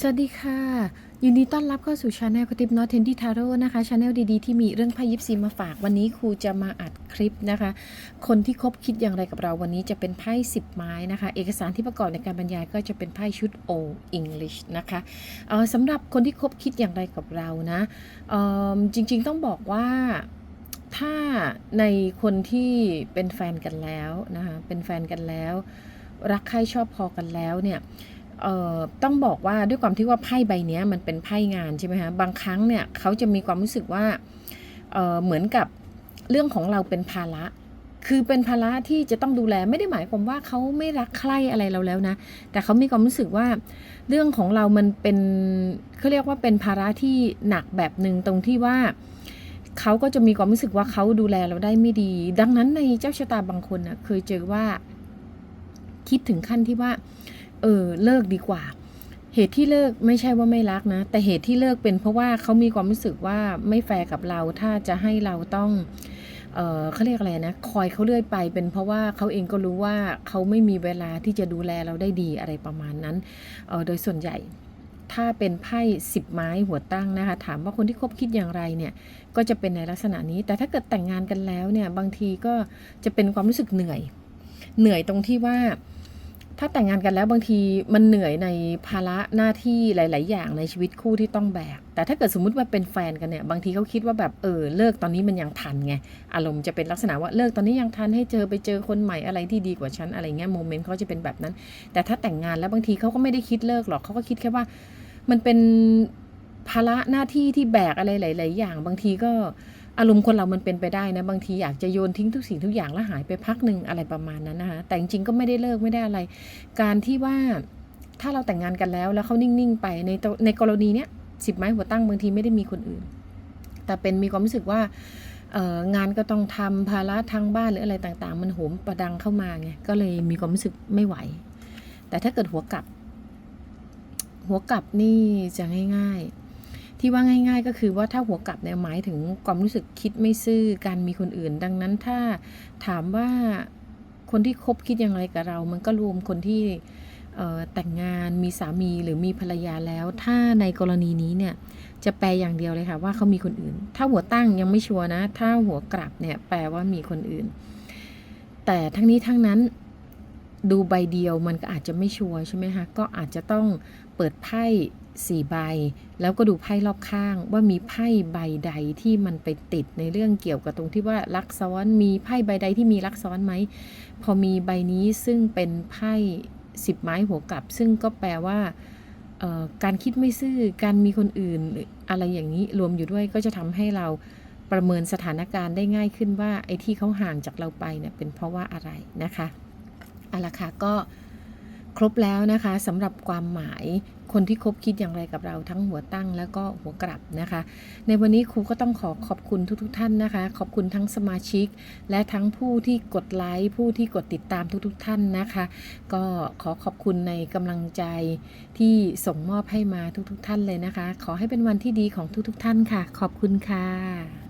สวัสดีค่ะ ยินดีต้อนรับเข้าสู่ชาแนลกติบนอตเทนดี้ทาโร่นะคะชาแนลดีๆ ที่มีเรื่องไพ่ยิปซีมาฝากวันนี้ครูจะมาอัดคลิปนะคะ คนที่คบคิดอย่างไรกับเราวันนี้จะเป็นไพ่สิบไม้นะคะ เอกสารที่ประกอบในการบรรยายก็จะเป็นไพ่ชุด O English นะคะสำหรับคนที่คบคิดอย่างไรกับเรานะจริงๆต้องบอกว่าถ้าในคนที่เป็นแฟนกันแล้วนะคะเป็นแฟนกันแล้ว รักใครชอบพอกันแล้วเนี่ย ต้องบอกว่าด้วยความที่ว่าไพ่ใบนี้มันเป็นไพ่งานใช่ไหมคะบางครั้งเนี่ยเขาจะมีความรู้สึกว่าเเหมือนกับเรื่องของเราเป็นภาระ คือเป็นภาระที่จะต้องดูแลไม่ได้หมายความว่าเขาไม่รักใคร่อะไรเราแล้วนะ แต่เขามีความรู้สึกว่า เรื่องของเรามันเป็นเขาเรียกว่าเป็นภาระที่หนักแบบหนึ่งตรงที่ว่าเขาก็จะมีความรู้สึกว่าเขาดูแลเราได้ไม่ดี ดังนั้นในเจ้าชะตาบางคนนะเคยเจอว่าคิดถึงขั้นที่ว่า เออเลิกดีกว่า เหตุที่เลิกไม่ใช่ว่าไม่รักนะ แต่เหตุที่เลิกเป็นเพราะว่าเขามีความรู้สึกว่าไม่แฟร์กับเรา ถ้าจะให้เราต้องเออเขาเรียกอะไรนะ คอยเขาเรื่อยไป เป็นเพราะว่าเขาเองก็รู้ว่าเขาไม่มีเวลาที่จะดูแลเราได้ดีอะไรประมาณนั้นเออโดยส่วนใหญ่ถ้าเป็นไพ่สิบไม้หัวตั้งนะคะ ถามว่าคนที่คบคิดอย่างไรเนี่ย ก็จะเป็นในลักษณะนี้ แต่ถ้าเกิดแต่งงานกันแล้วเนี่ย บางทีก็จะเป็นความรู้สึกเหนื่อย เหนื่อยตรงที่ว่า ถ้าแต่งงานกันแล้วบางทีมันเหนื่อยในภาระหน้าที่หลาย ๆ อย่างในชีวิตคู่ที่ต้องแบก แต่ถ้าเกิดสมมติว่าเป็นแฟนกันเนี่ย บางทีเขาคิดว่าแบบเออเลิกตอนนี้มันยังทันไง อารมณ์จะเป็นลักษณะว่าเลิกตอนนี้ยังทันให้เจอไปเจอคนใหม่อะไรที่ดีกว่าฉันอะไรเงี้ยโมเมนต์เขาจะเป็นแบบนั้น แต่ถ้าแต่งงานแล้วบางทีเขาก็ไม่ได้คิดเลิกหรอกเขาก็คิดแค่ว่า มันเป็นภาระหน้าที่ที่แบกอะไรหลาย ๆ อย่าง บางทีก็ อารมณ์คนเรามันเป็นไปได้นะบางทีอยากจะโยนทิ้งทุกสิ่งทุกอย่างแล้วหายไปพักหนึ่งอะไรประมาณนั้นนะคะแต่จริงๆก็ไม่ได้เลิกไม่ได้อะไร การที่ว่าถ้าเราแต่งงานกันแล้วแล้วเขานิ่งๆไปในในกรณีเนี้ยสิบไม้หัวตั้งบางทีไม่ได้มีคนอื่น แต่เป็นมีความรู้สึกว่างานก็ต้องทำภาระทางบ้านหรืออะไรต่างๆ มันโหมประดังเข้ามาไงก็เลยมีความรู้สึกไม่ไหว แต่ถ้าเกิดหัวกลับ หัวกลับนี่จะง่าย ๆ ที่ว่าง่าย ๆ ก็คือว่าถ้าหัวกลับเนี่ยหมายถึงความรู้สึกคิดไม่ซื่อการมีคนอื่น ดังนั้นถ้าถามว่าคนที่คบคิดอย่างไรกับเรา มันก็รวมคนที่แต่งงานมีสามีหรือมีภรรยาแล้ว ถ้าในกรณีนี้เนี่ยจะแปลอย่างเดียวเลยค่ะว่าเขามีคนอื่น ถ้าหัวตั้งยังไม่ชัวร์นะ ถ้าหัวกลับเนี่ยแปลว่ามีคนอื่น แต่ทั้งนี้ทั้งนั้น ดูใบเดียวมันก็อาจจะไม่ชัวร์ใช่ไหมคะก็อาจจะต้องเปิดไพ่สี่ใบ แล้วก็ดูไพ่รอบข้างว่ามีไพ่ใบใดที่มันไปติดในเรื่องเกี่ยวกับตรงที่ว่าลักซ้อนมีไพ่ใบใดที่มีลักซ้อนไหมพอมีใบนี้ซึ่งเป็นไพ่สิบไม้หัวกลับ ซึ่งก็แปลว่าการคิดไม่ซื่อการมีคนอื่นหรืออะไรอย่างนี้รวมอยู่ด้วยก็จะทำให้เราประเมินสถานการณ์ได้ง่ายขึ้นว่าไอ้ที่เขาห่างจากเราไปเนี่ยเป็นเพราะว่าอะไรนะคะ เอาละค่ะก็ครบแล้วนะคะสำหรับความหมายคนที่คบคิดอย่างไรกับเราทั้งหัวตั้งแล้วก็หัวกลับนะคะ ในวันนี้ครูก็ต้องขอขอบคุณทุกๆทท่านนะคะ ขอบคุณทั้งสมาชิก และทั้งผู้ที่กดไลค์ผู้ที่กดติดตามทุกๆทท่านนะคะ ก็ขอขอบคุณในกำลังใจที่ส่งมอบให้มาทุกๆทท่านเลยนะคะ ขอให้เป็นวันที่ดีของทุกๆทท่านค่ะ ขอบคุณค่ะ